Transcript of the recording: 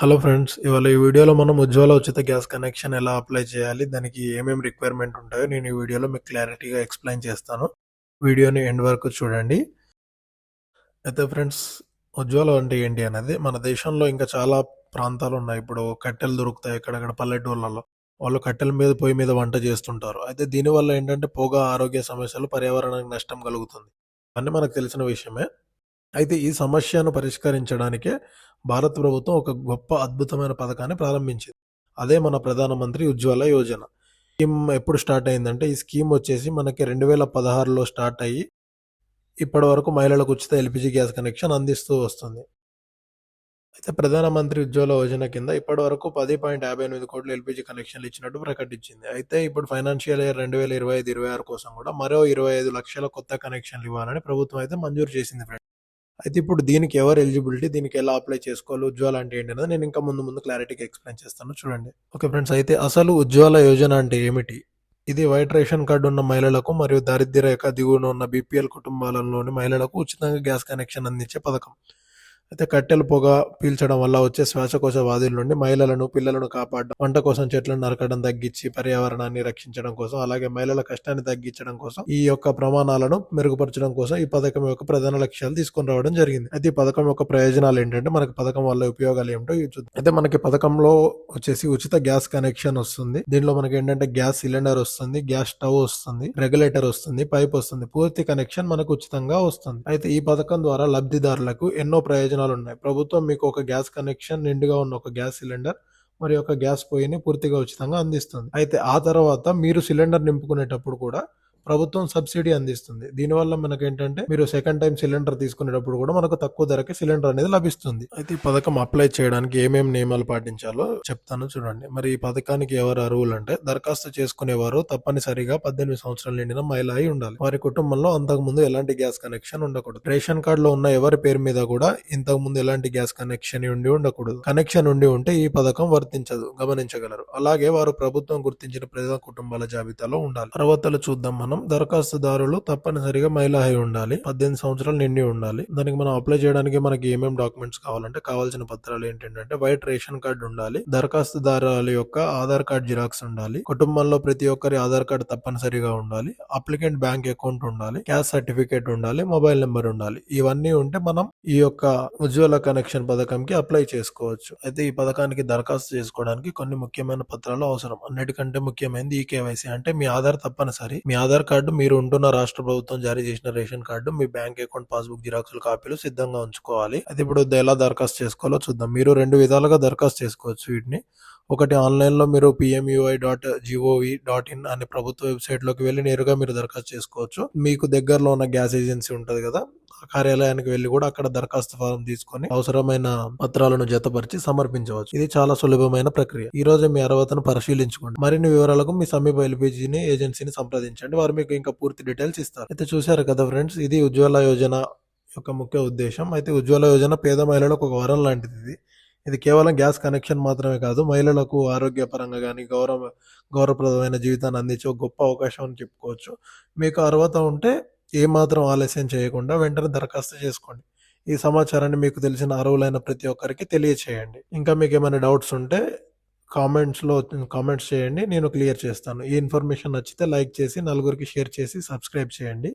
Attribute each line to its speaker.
Speaker 1: Hello friends ఇవాళ ఈ వీడియోలో మనం ఉజ్వల ఉచిత గ్యాస్ కనెక్షన్ ఎలా అప్లై చేయాలి దానికి ఏమేమి రిక్వైర్మెంట్ ఉంటాయో నేను ఈ వీడియోలో మీకు క్లారిటీగా ఎక్స్ప్లెయిన్ చేస్తాను. వీడియోని ఎండ్ వరకు చూడండి. అయితే ఫ్రెండ్స్ ఉజ్వల అంటే ఏంటి అనేది మన దేశంలో ఇంకా చాలా ప్రాంతాలు ఉన్నాయి. ఇప్పుడు కట్టెలు దొరుకుతాయి ఎక్కడెక్కడ పల్లెటూళ్ళలో వాళ్ళు కట్టెల మీద పొయ్యి మీద వంట చేస్తుంటారు. అయితే దీనివల్ల ఏంటంటే పొగ ఆరోగ్య సమస్యలు పర్యావరణానికి నష్టం కలుగుతుంది. అన్నీ మనకు తెలిసిన విషయమే. అయితే ఈ సమస్యను పరిష్కరించడానికే భారత ప్రభుత్వం ఒక గొప్ప అద్భుతమైన పథకాన్ని ప్రారంభించింది. అదే మన ప్రధానమంత్రి ఉజ్వల యోజన. స్కీమ్ ఎప్పుడు స్టార్ట్ అయిందంటే ఈ స్కీమ్ వచ్చేసి మనకి రెండు వేల పదహారులో స్టార్ట్ అయ్యి ఇప్పటి వరకు మహిళలకు ఉచిత ఎల్పిజి గ్యాస్ కనెక్షన్ అందిస్తూ వస్తుంది. అయితే ప్రధానమంత్రి ఉజ్వల యోజన కింద ఇప్పటి వరకు పది పాయింట్ యాభై ఎనిమిది కోట్ల ఎల్పిజి కనెక్షన్లు ఇచ్చినట్టు ప్రకటించింది. అయితే ఇప్పుడు ఫైనాన్షియల్ ఇయర్ రెండు వేల ఇరవై ఐదు ఇరవై ఆరు కోసం కూడా మరో ఇరవై ఐదు లక్షల కొత్త కనెక్షన్లు ఇవ్వాలని ప్రభుత్వం అయితే మంజూరు చేసింది అయితే ఇప్పుడు దీనికి ఎవరు ఎలిజిబిలిటీ దీనికి ఎలా అప్లై చేసుకోవాలి ఉజ్వాల అంటే ఏంటి అనేది నేను ఇంకా ముందు ముందు క్లారిటీగా ఎక్స్ప్లెయిన్ చేస్తాను. చూడండి. ఓకే ఫ్రెండ్స్ అయితే అసలు ఉజ్వల యోజన అంటే ఏమిటి? ఇది వైట్ రేషన్ కార్డు ఉన్న మహిళలకు మరియు దారిద్ర్య రేఖ దిగువన ఉన్న బీపీఎల్ కుటుంబాలలోని మహిళలకు ఉచితంగా గ్యాస్ కనెక్షన్ అందించే పథకం. అయితే కట్టెల పొగ పీల్చడం వల్ల వచ్చే శ్వాసకోశ వ్యాధుల నుండి మహిళలను పిల్లలను కాపాడడం వంట కోసం చెట్లను నరకడం తగ్గించి పర్యావరణాన్ని రక్షించడం కోసం అలాగే మహిళల కష్టాన్ని తగ్గించడం కోసం ఈ యొక్క ప్రమాణాలను మెరుగుపరచడం కోసం ఈ పథకం యొక్క ప్రధాన లక్ష్యాలు తీసుకుని రావడం జరిగింది. అయితే ఈ పథకం యొక్క ప్రయోజనాలు ఏంటంటే మనకి పథకం వల్ల ఉపయోగాలు ఏమిటో చూద్దాం. అయితే మనకి పథకంలో వచ్చేసి ఉచిత గ్యాస్ కనెక్షన్ వస్తుంది. దీనిలో మనకి ఏంటంటే గ్యాస్ సిలిండర్ వస్తుంది గ్యాస్ స్టవ్ వస్తుంది రెగ్యులేటర్ వస్తుంది పైప్ వస్తుంది. పూర్తి కనెక్షన్ మనకు ఉచితంగా వస్తుంది. అయితే ఈ పథకం ద్వారా లబ్ధిదారులకు ఎన్నో ప్రయోజనాలు ఉన్నాయి ప్రభుత్వం మీకు ఒక గ్యాస్ కనెక్షన్ నిండుగా ఉన్న ఒక గ్యాస్ సిలిండర్ మరి ఒక గ్యాస్ పొయ్యిని పూర్తిగా ఉచితంగా అందిస్తుంది. అయితే ఆ తర్వాత మీరు సిలిండర్ నింపుకునేటప్పుడు కూడా ప్రభుత్వం సబ్సిడీ అందిస్తుంది. దీనివల్ల మనకి ఏంటంటే మీరు సెకండ్ టైం సిలిండర్ తీసుకునేటప్పుడు కూడా మనకు తక్కువ ధరకే సిలిండర్ అనేది లభిస్తుంది. అయితే ఈ పథకం అప్లై చేయడానికి ఏమేమి నియమాలు పాటించాలో చెప్తాను చూడండి. మరి ఈ పథకానికి ఎవరు అర్హులు అంటే దరఖాస్తు చేసుకునేవారు తప్పనిసరిగా పద్దెనిమిది సంవత్సరాలు నిండిన మహిళ అయి ఉండాలి. వారి కుటుంబంలో అంతకు ముందు ఎలాంటి గ్యాస్ కనెక్షన్ ఉండకూడదు. రేషన్ కార్డులో ఉన్న ఎవరి పేరు మీద కూడా ఇంతకు ముందు ఎలాంటి గ్యాస్ కనెక్షన్ ఉండి ఉండకూడదు. కనెక్షన్ ఉండి ఉంటే ఈ పథకం వర్తించదు గమనించగలరు. అలాగే వారు ప్రభుత్వం గుర్తించిన ప్రజల కుటుంబాల జాబితాలో ఉండాలి. అర్హతలు చూద్దాం మనం. దరఖాస్తుదారులు తప్పనిసరిగా మహిళ అయి ఉండాలి పద్దెనిమిది సంవత్సరాలు నిండి ఉండాలి. దానికి మనం అప్లై చేయడానికి మనకి ఏమేమి డాక్యుమెంట్స్ కావాలంటే కావాల్సిన పత్రాలు ఏంటంటే వైట్ రేషన్ కార్డు ఉండాలి దరఖాస్తుదారుల యొక్క ఆధార్ కార్డ్ జిరాక్స్ ఉండాలి కుటుంబంలో ప్రతి ఒక్కరి ఆధార్ కార్డు తప్పనిసరిగా ఉండాలి అప్లికెంట్ బ్యాంక్ అకౌంట్ ఉండాలి క్యాష్ సర్టిఫికేట్ ఉండాలి మొబైల్ నెంబర్ ఉండాలి. ఇవన్నీ ఉంటే మనం ఈ యొక్క ఉజ్వల కనెక్షన్ పథకంకి అప్లై చేసుకోవచ్చు. అయితే ఈ పథకానికి దరఖాస్తు చేసుకోవడానికి కొన్ని ముఖ్యమైన పత్రాలు అవసరం. అన్నిటికంటే ముఖ్యమైనది ఈ కేవైసీ. అంటే మీ ఆధార్ తప్పనిసరి. మీ ఆధార్ కార్డు మీరు ఉంటున్న రాష్ట్ర ప్రభుత్వం జారీ చేసిన రేషన్ కార్డు మీ బ్యాంక్ అకౌంట్ పాస్బుక్ జిరాక్స్ కాపీలు సిద్ధంగా ఉంచుకోవాలి. అది ఇప్పుడు ఎలా దరఖాస్తు చేసుకోవాలో చూద్దాం. మీరు రెండు విధాలుగా దరఖాస్తు చేసుకోవచ్చు వీటిని. ఒకటి ఆన్లైన్లో మీరు PMUY dot GOV dot in అనే ప్రభుత్వ వెబ్సైట్లోకి వెళ్ళి నేరుగా మీరు దరఖాస్తు చేసుకోవచ్చు. మీకు దగ్గరలో ఉన్న గ్యాస్ ఏజెన్సీ ఉంటుంది కదా కార్యాలయానికి వెళ్ళి కూడా అక్కడ దరఖాస్తు ఫారం తీసుకొని అవసరమైన పత్రాలను జతపరిచి సమర్పించవచ్చు. ఇది చాలా సులభమైన ప్రక్రియ. ఈ రోజు మీ అర్హతను పరిశీలించుకోండి. మరిన్ని వివరాలకు మీ సమీప ఎల్పిజిని ఏజెన్సీని సంప్రదించండి. వారు మీకు ఇంకా పూర్తి డీటెయిల్స్ ఇస్తారు. అయితే చూశారు కదా ఫ్రెండ్స్ ఇది ఉజ్వల యోజన యొక్క ముఖ్య ఉద్దేశం. అయితే ఉజ్వల యోజన పేద మహిళలకు ఒక వరం లాంటిది. ఇది ఇది కేవలం గ్యాస్ కనెక్షన్ మాత్రమే కాదు మహిళలకు ఆరోగ్యపరంగా కానీ గౌరవ గౌరవప్రదమైన జీవితాన్ని అందించే ఒక గొప్ప అవకాశం అని చెప్పుకోవచ్చు. మీకు అర్హత ఉంటే ఏమాత్రం ఆలస్యం చేయకుండా వెంటనే దరఖాస్తు చేసుకోండి. ఈ సమాచారాన్ని మీకు తెలిసిన అర్హులైన ప్రతి ఒక్కరికి తెలియచేయండి. ఇంకా మీకు ఏమైనా డౌట్స్ ఉంటే కామెంట్స్లో కామెంట్స్ చేయండి. నేను క్లియర్ చేస్తాను. ఈ ఇన్ఫర్మేషన్ నచ్చితే లైక్ చేసి నలుగురికి షేర్ చేసి సబ్స్క్రైబ్ చేయండి.